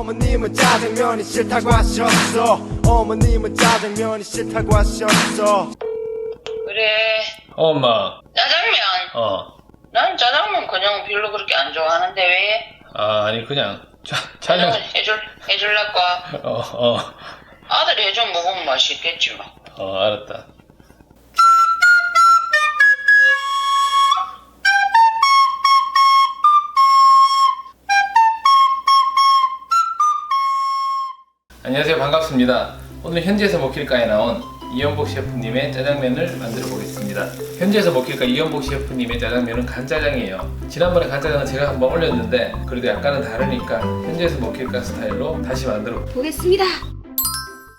어머님은 짜장면이 싫다고 하셨어 어머님은 짜장면이 싫다고 하셨어 그래 어, 엄마. 짜장면 어. 난 짜장면 그냥 별로 그렇게 안 좋아하는데 왜? 아, 아니, 그냥, 자, 짜장면 해줄 해줄랄까? 어, 어, 아들이 해줘 먹으면 맛있겠지 뭐. 어, 알았다. 안녕하세요. 반갑습니다. 오늘 현지에서 먹힐까에 나온 이연복 셰프님의 짜장면을 만들어 보겠습니다. 현지에서 먹힐까 이연복 셰프님의 짜장면은 간짜장이에요. 지난번에 간짜장은 제가 한번 올렸는데 그래도 약간은 다르니까 현지에서 먹힐까 스타일로 다시 만들어 보겠습니다.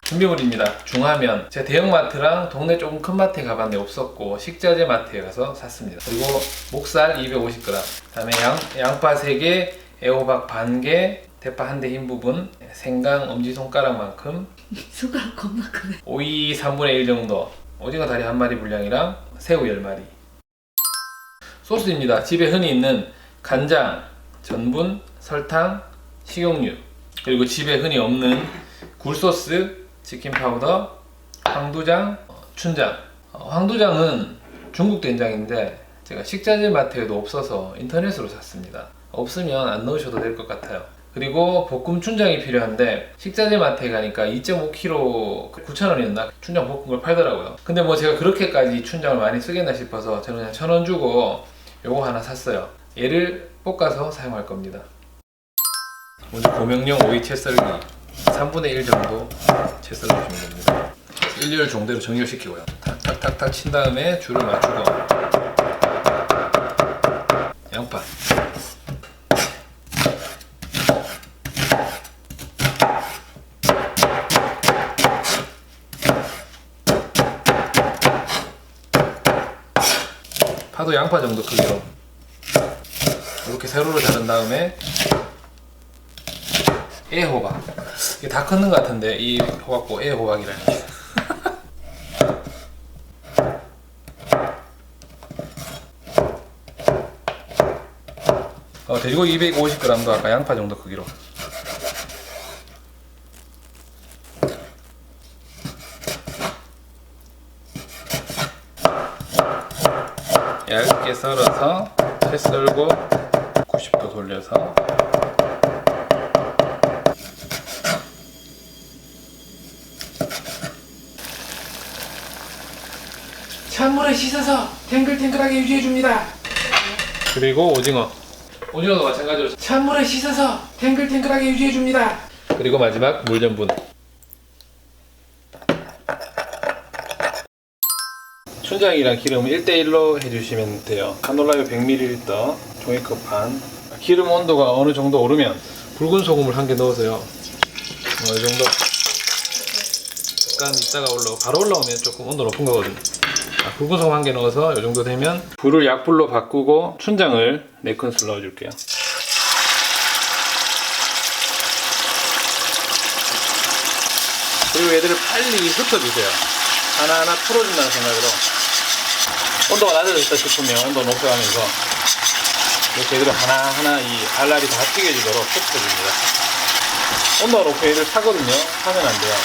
준비물입니다. 중화면. 제가 대형마트랑 동네 조금 큰 마트에 가봤는데 없었고 식자재 마트에 가서 샀습니다. 그리고 목살 250g. 그다음에 양, 양파 3개, 애호박 반 개, 대파 한 대 흰 부분, 생강 엄지손가락만큼, 수가 겁나 크네. 오이 3분의 1 정도, 오징어 다리 한 마리 분량이랑 새우 10마리. 소스입니다. 집에 흔히 있는 간장, 전분, 설탕, 식용유, 그리고 집에 흔히 없는 굴소스, 치킨 파우더, 황두장, 어, 춘장. 어, 황두장은 중국 된장인데 제가 식자재 마트에도 없어서 인터넷으로 샀습니다. 없으면 안 넣으셔도 될 것 같아요. 그리고 볶음 춘장이 필요한데 식자재 마트에 가니까 2.5kg 9,000원이었나? 춘장 볶은 걸 팔더라고요. 근데 뭐 제가 그렇게까지 춘장을 많이 쓰겠나 싶어서 저는 그냥 1,000원 주고 요거 하나 샀어요. 얘를 볶아서 사용할 겁니다. 먼저 고명용 오이 채 썰기 3분의 1 정도 채 썰어주시면 됩니다. 1열 정도로 정렬시키고요. 탁탁탁탁 친 다음에 줄을 맞추고 양파 파도 양파 정도 크기로. 이렇게 세로로 자른 다음에 애호박. 이게 다 컸는 것 같은데 이 호박고 애호박이라니 어, 돼지고기 250g도 아까 양파 정도 크기로 얇게 썰어서 채 썰고 90도 돌려서 찬물에 씻어서 탱글탱글하게 유지해줍니다. 그리고 오징어 오징어도 마찬가지로 찬물에 씻어서 탱글탱글하게 유지해줍니다. 그리고 마지막 물 전분 춘장이랑 기름 1대1로 해주시면 돼요. 카놀라유 100ml 종이컵 반 기름 온도가 어느 정도 오르면 붉은 소금을 한 개 넣어서요. 어, 이 정도. 약간 이따가 올라 바로 올라오면 조금 온도 높은 거거든요. 아, 붉은 소금 한 개 넣어서 이 정도 되면 불을 약불로 바꾸고 춘장을 4큰술 넣어줄게요. 그리고 얘들을 빨리 흩어주세요. 하나하나 풀어준다는 생각으로. 온도가 낮아졌다 싶으면 온도 높여가면서 이렇게 얘들을 하나하나 이 알알이 다 튀겨지도록 흩어줍니다. 온도가 높여 얘들 타거든요. 타면 안 돼요.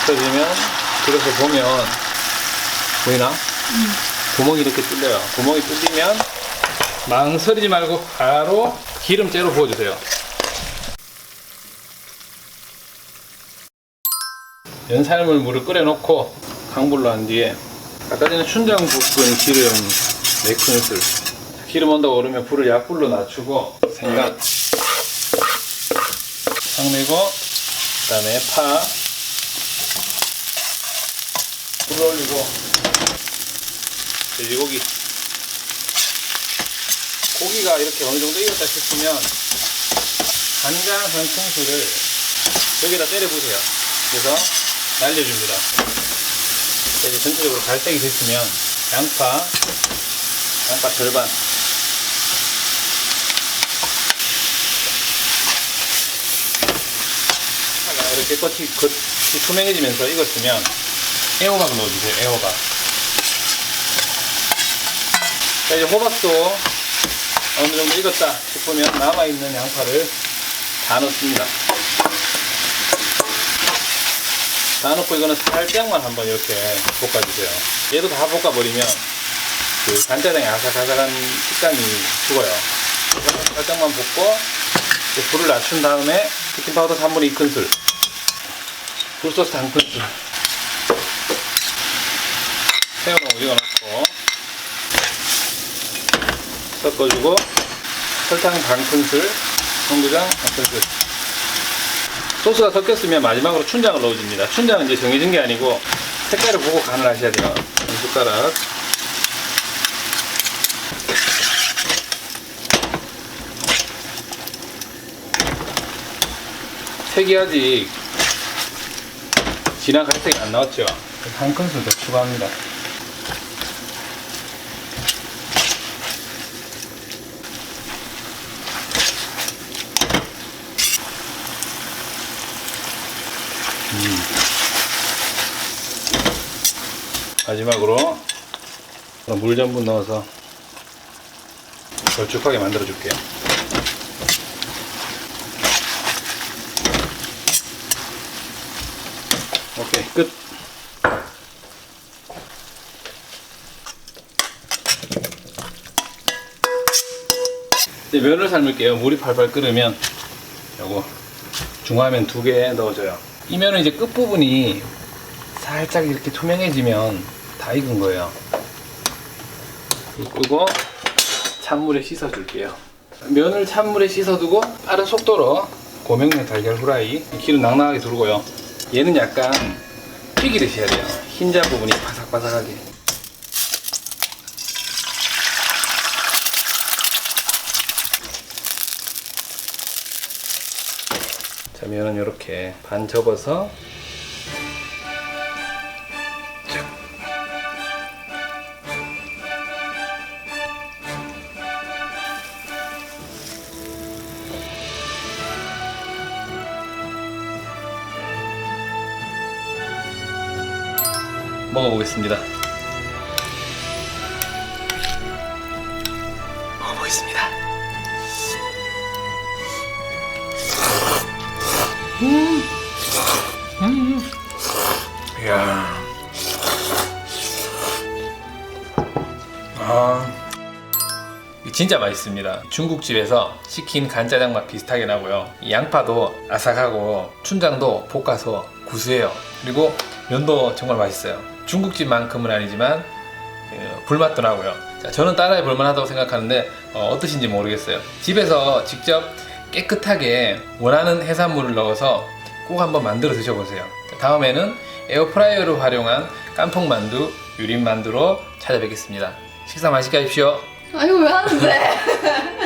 흩어지면 그래서 보면 보이나? 구멍이 이렇게 뚫려요. 구멍이 뚫리면 망설이지 말고 바로 기름째로 부어주세요. 연산물 물을 끓여놓고 강불로 한 뒤에 아까 전에 춘장 볶은 기름 4큰술 기름 온도가 오르면 불을 약불로 낮추고 생강. 상 내고 그 다음에 파. 불을 올리고 돼지고기. 고기가 이렇게 어느 정도 익었다 싶으면 간장 한 큰술을 여기다 때려 보세요. 그래서 날려줍니다. 이제 전체적으로 갈색이 됐으면 양파, 양파 절반. 이렇게 겉이, 겉이 투명해지면서 익었으면 애호박 넣어주세요. 애호박. 자 이제 호박도 어느 정도 익었다 싶으면 남아있는 양파를 다 넣습니다. 다 넣고 이거는 살짝만 한번 이렇게 볶아주세요. 얘도 다 볶아버리면 그 간짜장의 아삭아삭한 식감이 죽어요. 살짝만 볶고 불을 낮춘 다음에 치킨 파우더 3분의 2큰술 굴소스 한 큰술 새우랑 오징어 넣고 섞어주고 설탕 반 큰술 홍두장 한 큰술 소스가 섞였으면 마지막으로 춘장을 넣어줍니다. 춘장은 이제 정해진 게 아니고 색깔을 보고 간을 하셔야 돼요. 한 숟가락. 색이 아직 진한 갈색이 안 나왔죠? 한 큰술 더 추가합니다 마지막으로 물 전분 넣어서 걸쭉하게 만들어 줄게요. 오케이 끝. 이제 면을 삶을게요. 물이 팔팔 끓으면 요거 중화면 두 개 넣어줘요. 이 면은 이제 끝 부분이 살짝 이렇게 투명해지면 다 익은 거예요. 끄고 찬물에 씻어 줄게요. 면을 찬물에 씻어두고 빠른 속도로 고명면 달걀 후라이 기름 낭낭하게 두르고요. 얘는 약간 튀기듯이 해야 돼요. 흰자 부분이 바삭바삭하게. 자, 면은 이렇게 반 접어서. 먹어보겠습니다. 이야. 아. 진짜 맛있습니다. 중국집에서 시킨 간짜장 맛 비슷하게 나고요. 이 양파도 아삭하고 춘장도 볶아서 구수해요. 그리고 면도 정말 맛있어요. 중국집만큼은 아니지만 그, 불맛도 나고요. 자, 저는 따라해 볼만하다고 생각하는데 어, 떠신지 모르겠어요. 집에서 직접 깨끗하게 원하는 해산물을 넣어서 꼭 한번 만들어 드셔보세요. 자, 다음에는 에어프라이어를 활용한 깐풍 만두, 유린 만두로 찾아뵙겠습니다. 식사 맛있게 하십시오. 아 이거 왜 하는데?